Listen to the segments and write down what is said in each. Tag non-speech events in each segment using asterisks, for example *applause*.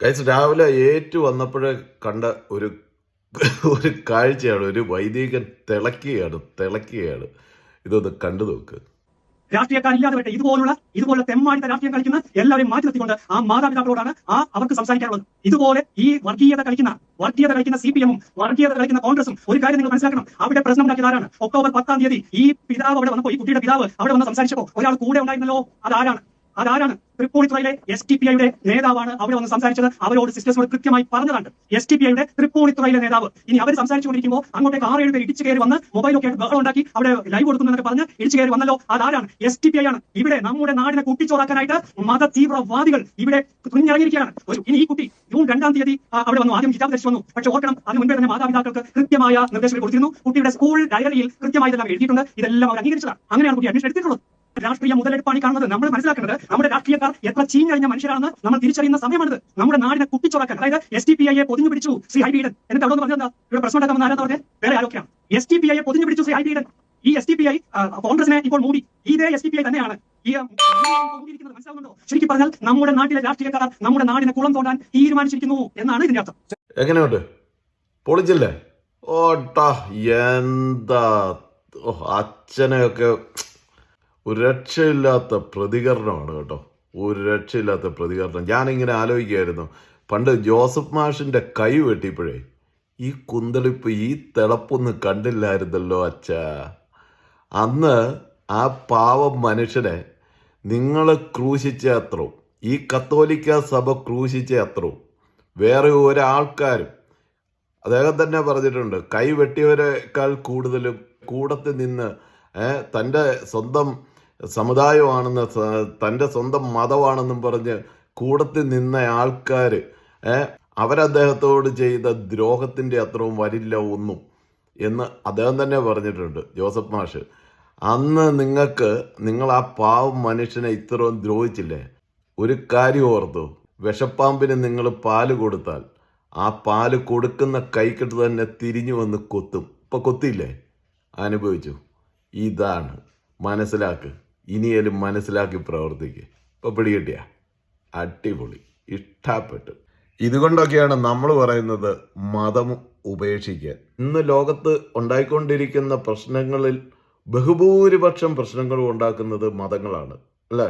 Guys രാവിലെ ഏറ്റു വന്നപ്പോഴേ കണ്ട ഒരു *laughs* ഒരു കാഴ്ചയാണ്. ഒരു വൈദികൻ തിളക്കുകയാണ് തിളക്കുകയാണ്. ഇതൊന്ന് കണ്ടു നോക്ക്. രാഷ്ട്രീയക്കാരില്ലാതെ വിട്ട് ഇതുപോലുള്ള ഇതുപോലെ തെമ്മാടിത്ത രാഷ്ട്രീയം കളിക്കുന്ന എല്ലാവരെയും മാറ്റി നിർത്തിക്കൊണ്ട് ആ മാതാപിതാക്കളോടാണ് ആ അവർക്ക് സംസാരിക്കാനുള്ളത്. ഇതുപോലെ ഈ വർഗീയത കളിക്കുന്ന വർഗീയത കളിക്കുന്ന സി പി എമ്മും വർഗീയത കളിക്കുന്ന കോൺഗ്രസും ഒരു കാര്യം നിങ്ങൾ മനസ്സിലാക്കണം. അവിടെ പ്രശ്നം ഉണ്ടാക്കിയത് ആരാണ് ഒക്ടോബർ പത്താം തീയതി ഈ പിതാവ് അവിടെ വന്നപ്പോൾ ഈ കുട്ടിയുടെ പിതാവ് അവിടെ വന്ന് സംസാരിച്ചപ്പോൾ ഒരാൾ കൂടെ ഉണ്ടായിരുന്നല്ലോ. അതാരാണ്? അതാരാണ്? തൃപ്പൂണിത്തുറയിലെ എസ് ടി പി ഐയുടെ നേതാവാണ് അവിടെ വന്ന് സംസാരിച്ചത്. അവരോട് സിസ്റ്റേഴ്സിനോട് കൃത്യമായി പറഞ്ഞതാണ്. എസ് ടി പി ഐയുടെ തൃപ്പൂണിത്തുറയിലെ നേതാവ്. ഇനി അവർ സംസാരിച്ചുകൊണ്ടിരിക്കുമ്പോൾ അങ്ങോട്ടേക്ക് ആറ് ഏഴ് പേര് ഇടിച്ചു കയറി വന്ന് മൊബൈലൊക്കെ ബഹളം ഉണ്ടാക്കി അവിടെ ലൈവ് കൊടുക്കുന്നു എന്നൊക്കെ പറഞ്ഞ് ഇടിച്ചു കയറി വന്നല്ലോ. അതാരാണ്? എസ് ടി പി ഐ ആണ്. ഇവിടെ നമ്മുടെ നാടിനെ കുട്ടിച്ചോറാക്കാനായിട്ട് മത തീവ്രവാദികൾ ഇവിടെ തുനിഞ്ഞിറങ്ങിയിരിക്കുകയാണ്. ഒരു- ഇനി ഈ കുട്ടി ജൂൺ രണ്ടാം തീയതി അവിടെ വന്നു. ആദ്യം ഹിജാബ് ധരിച്ചു വന്നു. പക്ഷെ ഓർക്കണം അതിന് മുൻപേ തന്നെ മാതാപിതാക്കൾക്ക് കൃത്യമായ നിർദ്ദേശങ്ങൾ കൊടുത്തിരുന്നു. കുട്ടിയുടെ സ്കൂൾ ഡയറിയിൽ കൃത്യമായി ഇതെല്ലാം എഴുതിയിട്ടുണ്ട്. ഇതെല്ലാം അവർ അംഗീകരിച്ചതാണ്. അങ്ങനെയാണ് കുട്ടി അഡ്മിഷൻ എടുത്തിട്ടുള്ളത്. രാഷ്ട്രീയ മുതലെടുപ്പാണ് കാണുന്നത് നമ്മൾ മനസ്സിലാക്കേണ്ടത് നമ്മുടെ രാഷ്ട്രീയക്കാർ എത്ര ചീഞ്ഞഴിഞ്ഞ മനുഷ്യരാണെന്ന് നമ്മൾ തിരിച്ചറിയുന്ന സമയമാണ് നമ്മുടെ നാടിനെ കുട്ടിച്ചോറാക്കാൻ അതായത് എസ് ടി പി ഐയെ പൊതിഞ്ഞു പിടിച്ചു ശ്രീ ഹൈബീഡൻ എന്നിട്ട് അവിടെ പറഞ്ഞത് ഇവിടെ പ്രശ്നം ഉണ്ടാക്കാമെന്ന് ആരാ വേറെ ആരോഗ്യമാണ് എസ് ടി പി ഐയെ പൊതിഞ്ഞു പിടിച്ചു ശ്രീ ഹൈബീഡൻ ഈ എസ് ടി പി ഐ കോൺഗ്രസിനെ ഇപ്പോൾ മൂടി. ഇതേ എസ് ടി പി ഐ തന്നെയാണ്. ഈ ശരിക്കും പറഞ്ഞാൽ നമ്മുടെ നാട്ടിലെ രാഷ്ട്രീയക്കാർ നമ്മുടെ നാടിനെ കുളം തോണ്ടാൻ തീരുമാനിച്ചിരിക്കുന്നു എന്നാണ് ഇതിന്റെ അർത്ഥം. എങ്ങനെയുണ്ട്? പൊളിച്ചില്ലേ? ഓട്ടാ എന്താ? ഓ അച്ഛനെയൊക്കെ ഒരു രക്ഷയില്ലാത്ത പ്രതികരണമാണ് കേട്ടോ ഒരു രക്ഷയില്ലാത്ത പ്രതികരണം ഞാനിങ്ങനെ ആലോചിക്കുകയായിരുന്നു പണ്ട് ജോസഫ് മാഷിന്റെ കൈ വെട്ടിയപ്പോഴേ ഈ കുന്തളിപ്പ് ഈ തിളപ്പൊന്നും കണ്ടില്ലായിരുന്നല്ലോ അച്ഛ അന്ന് ആ പാവം മനുഷ്യനെ നിങ്ങൾ ക്രൂശിച്ച അത്രവും ഈ കത്തോലിക്ക സഭ ക്രൂശിച്ച അത്രവും വേറെ ഒരാൾക്കാരും അദ്ദേഹം തന്നെ പറഞ്ഞിട്ടുണ്ട് കൈ വെട്ടിയവരെക്കാൾ കൂടുതലും കൂടത്തിൽ നിന്ന് തന്റെ സ്വന്തം സമുദായമാണെന്ന് തന്റെ സ്വന്തം മതമാണെന്നും പറഞ്ഞ് കൂടത്തിൽ നിന്ന ആൾക്കാർ അവരദ്ദേഹത്തോട് ചെയ്ത ദ്രോഹത്തിന്റെ അത്രവും വരില്ല ഒന്നും എന്ന് അദ്ദേഹം തന്നെ പറഞ്ഞിട്ടുണ്ട്. ജോസഫ് മാഷ് അന്ന് നിങ്ങൾക്ക് നിങ്ങൾ ആ പാവം മനുഷ്യനെ ഇത്രയും ദ്രോഹിച്ചില്ലേ? ഒരു കാര്യം ഓർത്തു. വിഷപ്പാമ്പിന് നിങ്ങൾ പാൽ കൊടുത്താൽ ആ പാൽ കൊടുക്കുന്ന കൈക്കിട്ട് തന്നെ തിരിഞ്ഞു വന്ന് കൊത്തും. ഇപ്പം കൊത്തിയില്ലേ? അനുഭവിച്ചു. ഇതാണ്. മനസ്സിലാക്ക്. ഇനിയാലും മനസ്സിലാക്കി പ്രവർത്തിക്കുക ഇപ്പൊ പിടികിട്ടിയ? അടിപൊളി. ഇഷ്ടപ്പെട്ടു. ഇതുകൊണ്ടൊക്കെയാണ് നമ്മൾ പറയുന്നത് മതം ഉപേക്ഷിക്കാൻ. ഇന്ന് ലോകത്ത് ഉണ്ടായിക്കൊണ്ടിരിക്കുന്ന പ്രശ്നങ്ങളിൽ ബഹുഭൂരിപക്ഷം പ്രശ്നങ്ങളും ഉണ്ടാക്കുന്നത് മതങ്ങളാണ്. അല്ലേ?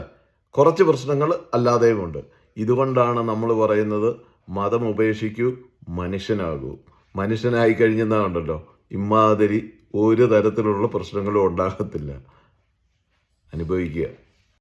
കുറച്ച് പ്രശ്നങ്ങൾ അല്ലാതെയുമുണ്ട് ഇതുകൊണ്ടാണ് നമ്മൾ പറയുന്നത് മതം ഉപേക്ഷിക്കൂ മനുഷ്യനാകൂ. മനുഷ്യനായി കഴിഞ്ഞെന്നാണ്ടല്ലോ ഇമാതിരി ഒരു തരത്തിലുള്ള പ്രശ്നങ്ങളും ഉണ്ടാകത്തില്ല. അനുഭവിക്കുക.